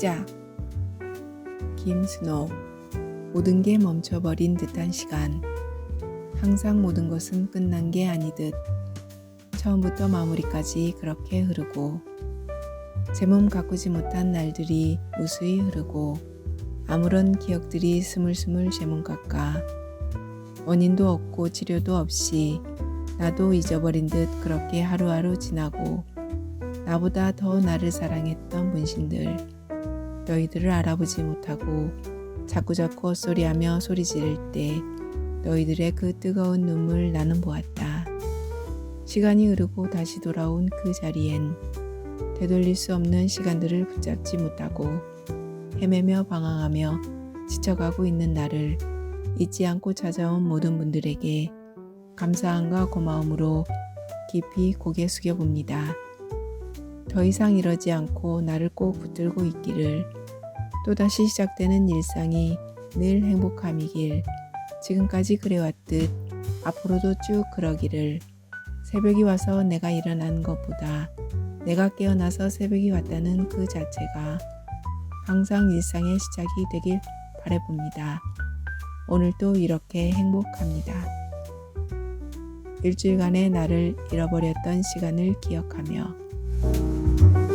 시작. 김스노우. 모든 게 멈춰버린 듯한 시간. 항상 모든 것은 끝난 게 아니듯. 처음부터 마무리까지 그렇게 흐르고. 제 몸 가꾸지 못한 날들이 무수히 흐르고. 아무런 기억들이 스물스물 제 몸 깎아. 원인도 없고 치료도 없이 나도 잊어버린 듯 그렇게 하루하루 지나고 나보다 더 나를 사랑했던 분신들 너희들을 알아보지 못하고 자꾸자꾸 헛소리하며 소리 지를 때 너희들의 그 뜨거운 눈물 나는 보았다. 시간이 흐르고 다시 돌아온 그 자리엔 되돌릴 수 없는 시간들을 붙잡지 못하고 헤매며 방황하며 지쳐가고 있는 나를 잊지 않고 찾아온 모든 분들에게 감사함과 고마움으로 깊이 고개 숙여봅니다. 더 이상 이러지 않고 나를 꼭 붙들고 있기를 또다시 시작되는 일상이 늘 행복함이길 지금까지 그래왔듯 앞으로도 쭉 그러기를 새벽이 와서 내가 일어난 것보다 내가 깨어나서 새벽이 왔다는 그 자체가 항상 일상의 시작이 되길 바래봅니다. 오늘도 이렇게 행복합니다. 일주일간의 나를 잃어버렸던 시간을 기억하며 thank you